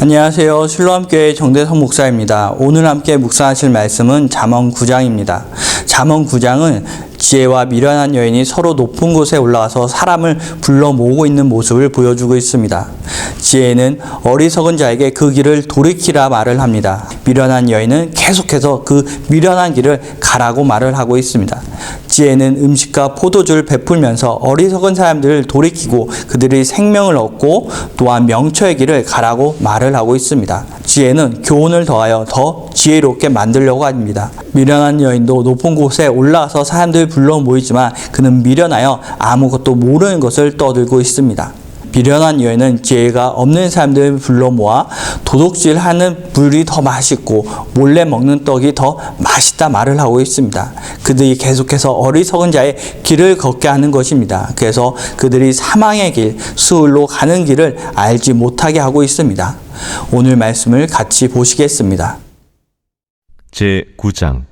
안녕하세요. 실로암교회 정대성 목사입니다. 오늘 함께 묵상하실 말씀은 잠언 9장입니다. 잠언 9장은 지혜와 미련한 여인이 서로 높은 곳에 올라가서 사람을 불러 모으고 있는 모습을 보여주고 있습니다. 지혜는 어리석은 자에게 그 길을 돌이키라 말을 합니다. 미련한 여인은 계속해서 그 미련한 길을 가라고 말을 하고 있습니다. 지혜는 음식과 포도주를 베풀면서 어리석은 사람들을 돌이키고 그들이 생명을 얻고 또한 명철의 길을 가라고 말을 하고 있습니다. 지혜는 교훈을 더하여 더 지혜롭게 만들려고 합니다. 미련한 여인도 높은 곳에 올라와서 사람들 불러 모이지만 그는 미련하여 아무것도 모르는 것을 떠들고 있습니다. 미련한 여인은 지혜가 없는 사람들을 불러 모아 도둑질 하는 물이 더 맛있고 몰래 먹는 떡이 더 맛있다 말을 하고 있습니다. 그들이 계속해서 어리석은 자의 길을 걷게 하는 것입니다. 그래서 그들이 사망의 길, 수울로 가는 길을 알지 못하게 하고 있습니다. 오늘 말씀을 같이 보시겠습니다. 제 9장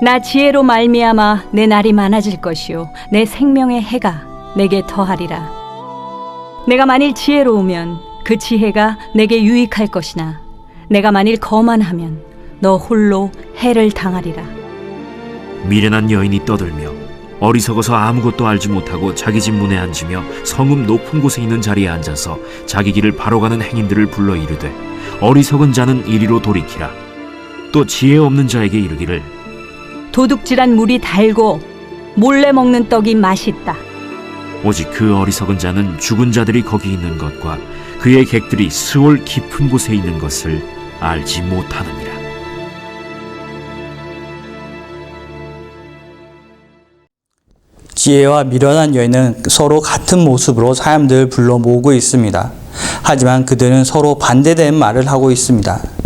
나 지혜로 말미암아 내 날이 많아질 것이요 내 생명의 해가 내게 더하리라. 내가 만일 지혜로우면 그 지혜가 내게 유익할 것이나 내가 만일 거만하면 너 홀로 해를 당하리라. 미련한 여인이 떠들며 어리석어서 아무것도 알지 못하고 자기 집 문에 앉으며 성읍 높은 곳에 있는 자리에 앉아서 자기 길을 바로 가는 행인들을 불러 이르되 어리석은 자는 이리로 돌이키라 또 지혜 없는 자에게 이르기를 도둑질한 물이 달고 몰래 먹는 떡이 맛있다. 오직 그 어리석은 자는 죽은 자들이 거기 있는 것과 그의 객들이 스올 깊은 곳에 있는 것을 알지 못하느니라. 지혜와 미련한 여인은 서로 같은 모습으로 사람들을 불러 모으고 있습니다. 하지만 그들은 서로 반대되는 말을 하고 있습니다.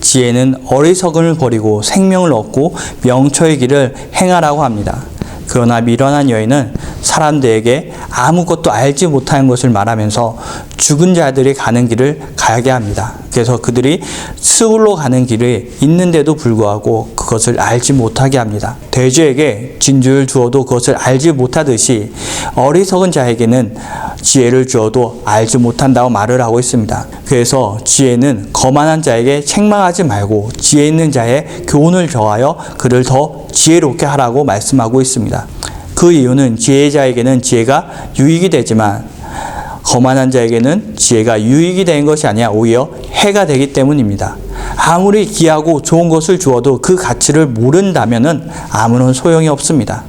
지혜는 어리석음을 버리고 생명을 얻고 명철의 길을 행하라고 합니다. 그러나 미련한 여인은 사람들에게 아무것도 알지 못하는 것을 말하면서 죽은 자들이 가는 길을 가게 합니다. 그래서 그들이 스울로 가는 길이 있는데도 불구하고 그것을 알지 못하게 합니다. 돼지에게 진주를 주어도 그것을 알지 못하듯이 어리석은 자에게는 지혜를 주어도 알지 못한다고 말을 하고 있습니다. 그래서 지혜는 거만한 자에게 책망하지 말고 지혜 있는 자의 교훈을 더하여 그를 더 지혜롭게 하라고 말씀하고 있습니다. 그 이유는 지혜자에게는 지혜가 유익이 되지만 거만한 자에게는 지혜가 유익이 되는 것이 아니라 오히려 해가 되기 때문입니다. 아무리 귀하고 좋은 것을 주어도 그 가치를 모른다면 아무런 소용이 없습니다.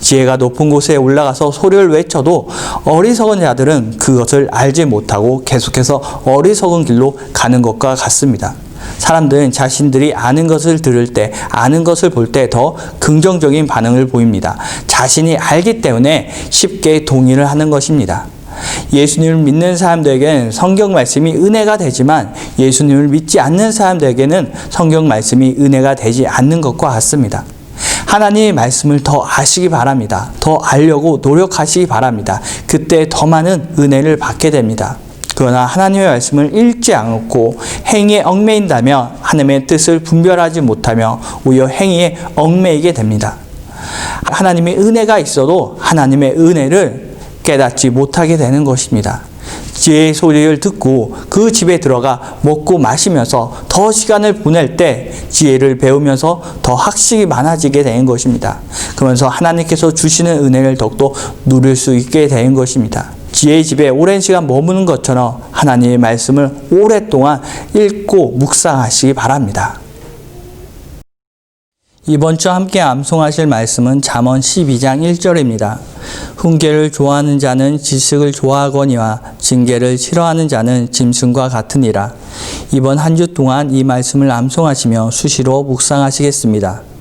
지혜가 높은 곳에 올라가서 소리를 외쳐도 어리석은 자들은 그것을 알지 못하고 계속해서 어리석은 길로 가는 것과 같습니다. 사람들은 자신들이 아는 것을 들을 때, 아는 것을 볼 때 더 긍정적인 반응을 보입니다. 자신이 알기 때문에 쉽게 동의를 하는 것입니다. 예수님을 믿는 사람들에게는 성경 말씀이 은혜가 되지만 예수님을 믿지 않는 사람들에게는 성경 말씀이 은혜가 되지 않는 것과 같습니다. 하나님의 말씀을 더 아시기 바랍니다. 더 알려고 노력하시기 바랍니다. 그때 더 많은 은혜를 받게 됩니다. 그러나 하나님의 말씀을 읽지 않고 행위에 얽매인다면 하나님의 뜻을 분별하지 못하며 오히려 행위에 얽매이게 됩니다. 하나님의 은혜가 있어도 하나님의 은혜를 깨닫지 못하게 되는 것입니다. 지혜의 소리를 듣고 그 집에 들어가 먹고 마시면서 더 시간을 보낼 때 지혜를 배우면서 더 학식이 많아지게 되는 것입니다. 그러면서 하나님께서 주시는 은혜를 더욱더 누릴 수 있게 되는 것입니다. 지혜의 집에 오랜 시간 머무는 것처럼 하나님의 말씀을 오랫동안 읽고 묵상하시기 바랍니다. 이번 주 함께 암송하실 말씀은 잠언 12장 1절입니다. 훈계를 좋아하는 자는 지식을 좋아하거니와 징계를 싫어하는 자는 짐승과 같으니라. 이번 한 주 동안 이 말씀을 암송하시며 수시로 묵상하시겠습니다.